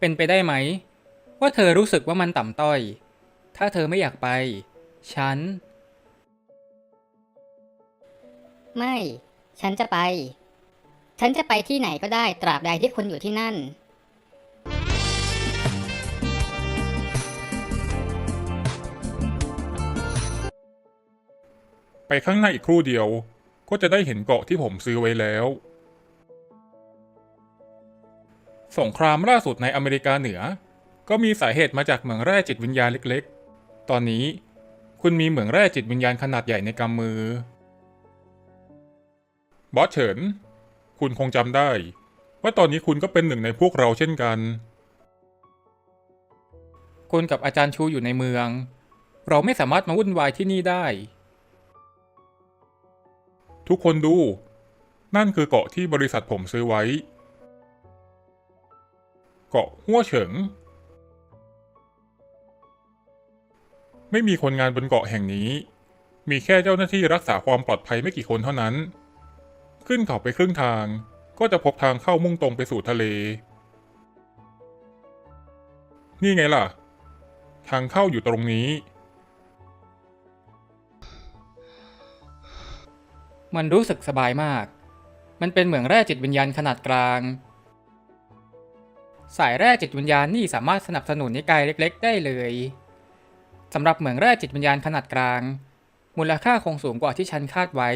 เป็นไปได้ไหม ว่าเธอรู้สึกว่ามันต่ำต้อย ถ้าเธอไม่อยากไป ฉัน ไม่ ฉันจะไป ฉันจะไปที่ไหนก็ได้ตราบใดที่คุณอยู่ที่นั่น ไปข้างหน้าอีกครู่เดียว ก็จะได้เห็นเกาะที่ผมซื้อไว้แล้ว สงครามล่าสุดในอเมริกาเหนือ ก็มีสาเหตุมาจากเหมืองแร่จิตวิญญาณเล็กๆ ตอนนี้คุณมีเหมืองแร่จิตวิญญาณขนาดใหญ่ในกำมือ บอสเฉิน คุณคงจำได้ ว่าตอนนี้คุณก็เป็นหนึ่งในพวกเราเช่นกัน คุณกับอาจารย์ชูอยู่ในเมือง เราไม่สามารถมาวุ่นวายที่นี่ได้ ทุกคนดู นั่นคือเกาะที่บริษัทผมซื้อไว้ เกาะหัวเฉิง ไม่มีคนงานบนเกาะแห่งนี้ มีแค่เจ้าหน้าที่รักษาความปลอดภัยไม่กี่คนเท่านั้น ขึ้นเขาไปครึ่งทางก็จะพบทางเข้ามุ่งตรงไปสู่ทะเล นี่ไงล่ะ ทางเข้าอยู่ตรงนี้ มันรู้สึกสบายมาก มันเป็นเหมืองแร่จิตวิญญาณขนาดกลาง สายแร่จิตวิญญาณนี่สามารถสนับสนุนนิกายเล็ก ๆ ได้เลยสำหรับเหมืองแร่จิตวิญญาณขนาดกลาง มูลค่าคงสูงกว่าที่ฉันคาดไว้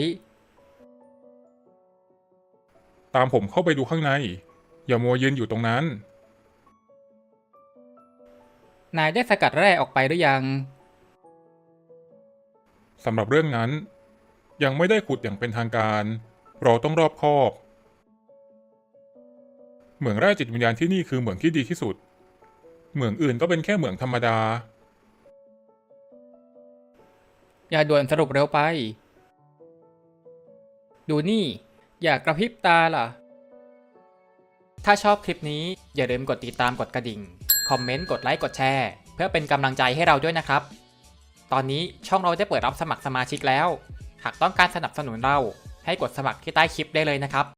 ตามผมเข้าไปดูข้างใน อย่ามัวยืนอยู่ตรงนั้น นายได้สกัดแร่ออกไปหรือยัง สำหรับเรื่องนั้น ยังไม่ได้ขุดอย่างเป็นทางการ เราต้องรอบคอบ เหมืองแร่จิตวิญญาณที่นี่คือเหมืองที่ดีที่สุด เหมืองอื่นก็เป็นแค่เหมืองธรรมดา อย่าด่วนสรุปเร็วไป ดูนี่ อย่ากระพริบตาล่ะ ถ้าชอบคลิปนี้อย่าลืมกดติดตามกดกระดิ่ง คอมเมนต์ กดไลค์ กดแชร์ เพื่อเป็นกำลังใจให้เราด้วยนะครับ ตอนนี้ช่องเราได้เปิดรับสมัครสมาชิกแล้ว หากต้องการสนับสนุนเราให้กดสมัครที่ใต้คลิปได้เลยนะครับ